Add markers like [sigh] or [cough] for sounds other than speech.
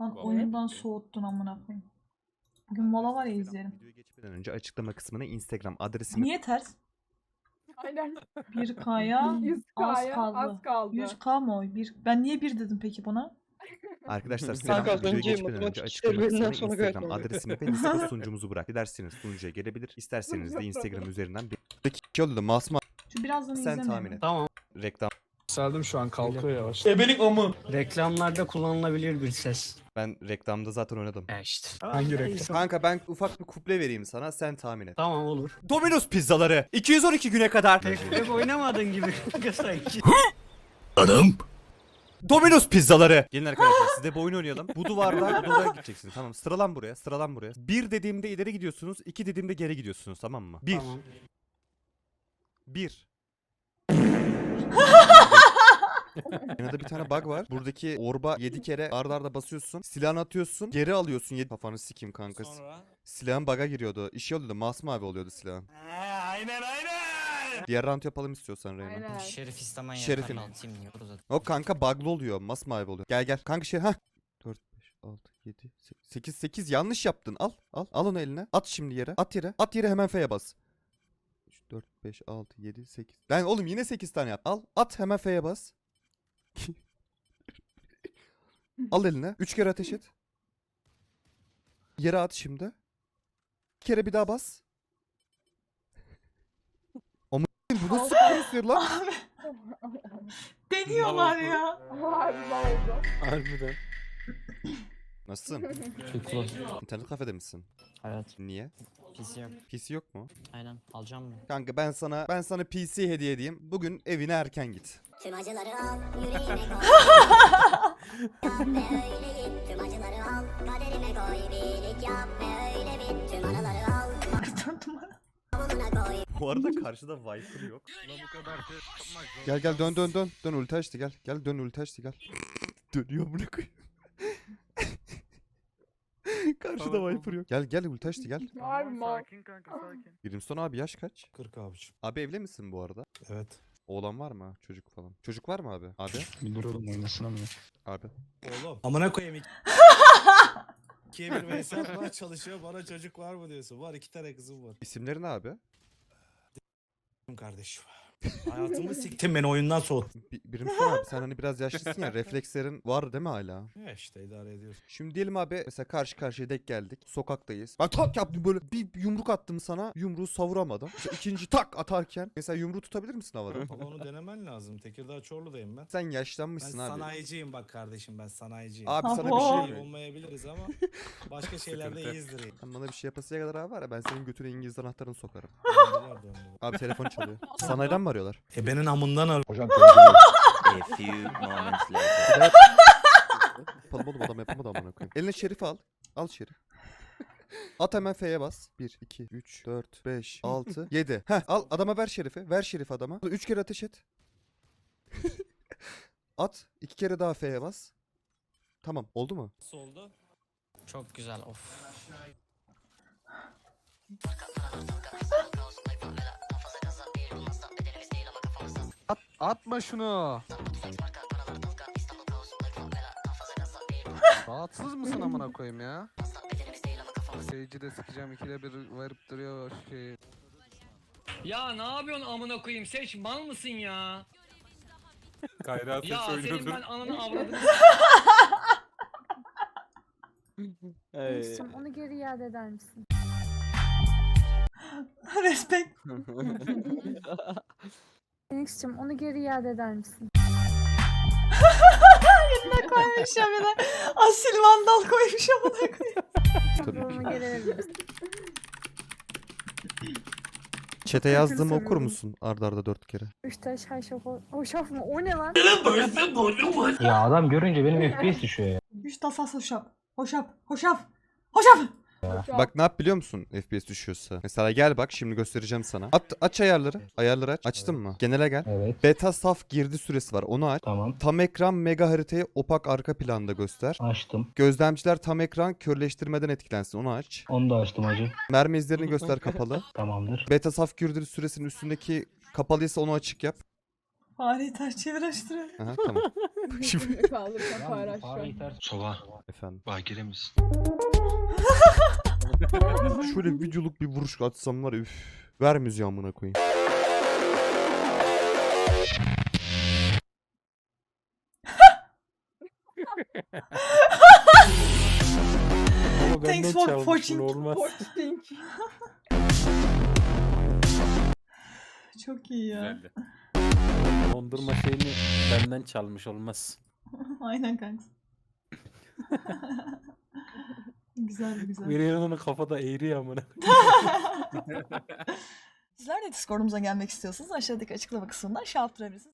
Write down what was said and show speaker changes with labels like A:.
A: Lan
B: Vallahi
A: oyundan
B: billahi.
A: soğuttun amına koyayım. Bugün mola var ya izleyelim.
C: Videoya geçmeden önce açıklama kısmına Instagram adresimi
A: Niye ters?
D: Aynen.
A: 1K'ya
D: 100K'ya [laughs]
A: az kaldı.
D: az kaldı.
A: 100K mı oy? Bir... Ben niye bir dedim peki buna?
C: Arkadaşlar
B: Kanka,
C: selam.
E: az
C: Videoya
E: önce
C: geçmeden önce
E: matematik
C: açıklama
E: işlerinden
C: kısmına
E: sonra
C: Instagram adresimi ve Discord sunucumuzu bırak. Dilerseniz sunucuya gelebilir. İsterseniz de Instagram [laughs] üzerinden bir... Peki oldu masma
A: Şu birazdan
C: sen
A: izlemiyorum.
C: tahmin et.
F: Tamam.
C: Reklam.
B: Yükseldim şu an kalkıyor yavaş.
F: Reklamlarda kullanılabilir bir ses.
C: Ben reklamda zaten oynadım.
F: Ya işte.
B: Hangi reklam?
F: Neyse.
C: Kanka ben ufak bir kuple vereyim sana sen tahmin et.
F: Tamam olur.
C: Domino's pizzaları 212 güne kadar.
F: Pek, oynamadın gibi [laughs] sanki.
C: Domino's pizzaları. Gelin arkadaşlar siz de bu oyunu oynayalım. Bu duvardan bu duvara gideceksiniz. Tamam sıralan buraya sıralan buraya. Bir dediğimde ileri gidiyorsunuz. iki dediğimde geri gidiyorsunuz tamam mı? Bir.
F: Tamam.
C: Bir. [laughs] Yanında bir tane bug var. Buradaki orba 7 kere arda arda basıyorsun. Silahını atıyorsun. Geri alıyorsun. Yedi... Kafanı sikeyim kanka. Silahın bug'a giriyordu. İşi oluyordu. Masmavi oluyordu silahın.
F: aynen aynen.
C: Diğer round yapalım istiyorsan Reyna.
G: Şerif istemen
C: Şerifin. O kanka bug'lı oluyor. Masmavi oluyor. Gel gel. Kanka şey ha. 4 5 6 7 8 8 yanlış yaptın. Al al al onu eline. At şimdi yere. At yere. At yere hemen F'ye bas. 3 4 5 6 7 8. Lan oğlum yine 8 tane yap. Al at hemen F'ye bas. Al eline. 3 kere ateş et. Yere at şimdi. Bir kere bir daha bas. Ama bu nasıl konuşuyor lan?
A: Deniyorlar ya.
D: Harbi oldu.
B: Harbiden.
C: Nasılsın? [laughs]
G: Çok
C: İnternet kafede misin?
G: Evet.
C: Niye?
G: PC yok.
C: PC yok mu?
G: Aynen. Alacağım mı?
C: Kanka ben sana ben sana PC hediye edeyim. Bugün evine erken git.
H: Tüm acıları al, yüreğime koy. [laughs] yap ve öyle git. Tüm acıları al, kaderime koy. Birlik yap ve öyle bit. Tüm anıları al, bavuluna koy.
C: Bu arada karşıda Viper yok. Gel gel dön dön dön. Dön ulti açtı gel. Gel dön ulti açtı gel. [laughs] Dönüyor bunu koy. [laughs] Karşıda Viper yok. Gel gel ulti açtı gel. [laughs]
D: Harbi mal.
C: Brimstone abi yaş kaç?
B: 40 abicim.
C: Abi evli misin bu arada?
B: Evet.
C: Oğlan var mı? Çocuk falan. Çocuk var mı abi? Abi. [laughs]
B: Bir duralım oynasın ama.
C: Abi.
I: Oğlum. Amına koyayım. iki- İkiye bir çalışıyor. Bana çocuk var mı diyorsun? Var iki tane kızım var.
C: İsimleri ne abi?
I: Kardeşim. Hayatımı siktin beni oyundan soğut.
C: Bi- Brimstone abi sen hani biraz yaşlısın ya reflekslerin var değil mi hala? [laughs]
I: Ya işte idare ediyorsun.
C: Şimdi diyelim abi mesela karşı karşıya denk geldik. Sokaktayız. Ben tak yaptım böyle bir yumruk attım sana. Yumruğu savuramadım. Mesela ikinci tak atarken mesela yumruğu tutabilir misin havada?
I: Ama onu denemen lazım. Tekirdağ Çorlu'dayım ben.
C: Sen
I: Ben
C: yaşlanmışsın abi.
I: sanayiciyim bak kardeşim ben sanayiciyim.
C: Abi sana bir
I: İyi
C: şey
I: olmayabiliriz ama başka şeylerde
C: Sıkıntı.
I: iyizdir.
C: Sen bana bir şey yapasıya kadar abi var ya ben senin götüne İngiliz anahtarını sokarım.
I: Döndüler, döndüler.
C: Abi telefon çalıyor. [laughs] Sanayiden mi arıyorlar?
I: E benim amından ar.
G: A few moments later.
C: Yapalım [laughs] oğlum adam yapamadı amına koyayım. Eline şerif al. Al şerif. At hemen F'ye bas. 1, 2, 3, 4, 5, 6, 7. Heh al adama ver şerifi. Ver şerif adama. 3 kere ateş et. [laughs] At. 2 kere daha F'ye bas. Tamam oldu mu?
I: Solda.
G: Çok güzel. Of.
B: Atma şunu. Rahatsız mısın amına koyayım ya? Seyirci de sıkacağım ikide bir varıp duruyor şey.
F: Ya ne yapıyorsun amına koyayım? Seç mal mısın ya?
B: Kayratı
F: Ya senin ben ananı [laughs] avradını
D: Yunus'cum onu geri iade eder misin? [laughs]
A: Respekt. [laughs]
D: Yunus'cum onu geri iade eder misin?
A: Ne koymuş ya bir de. Asil vandal koymuş amına koyayım.
C: Tabii
D: Onu
C: ki.
D: geri verir misin?
C: Çete yazdığımı okur musun? Arda arda 4 kere.
D: Üç taş haşaf hoşaf mı? O ne lan?
J: Ya adam görünce benim FPS düşüyor ya.
A: Üç tasas hoşaf. Hoşaf. Hoşaf. Hoşaf.
C: Bak ne yap biliyor musun FPS düşüyorsa? Mesela gel bak şimdi göstereceğim sana. At, aç ayarları. Ayarları aç. Açtın mı? Genele gel.
J: Evet
C: Beta saf girdi süresi var. Onu aç.
J: tamam
C: Tam ekran mega haritayı opak arka planda göster.
J: açtım.
C: Gözlemciler tam ekran körleştirmeden etkilensin. Onu aç.
J: Onu da açtım hacı.
C: Mermi izlerini göster kapalı. [laughs]
J: Tamamdır.
C: Beta saf girdi süresinin üstündeki kapalıysa onu açık yap.
A: Fareyi ters çevir açtırıyor.
C: Aha tamam. Şimdi
K: Fareyi ters.
E: Sova,
C: efendim.
E: bakire misin? [laughs]
C: Şöyle videoluk bir vuruş atsam var ya üf. Ver müziği amına koyayım.
A: Thanks for watching. [laughs] Çok iyi ya.
K: Dondurma şeyini benden çalmış olmaz. [laughs]
A: Aynen kanka. [laughs] güzel güzel.
K: Veriyor'un kafada eğri amına. [laughs]
A: Sizler de Discord'umuza gelmek istiyorsanız aşağıdaki açıklama kısmından şey yaptırabilirsiniz.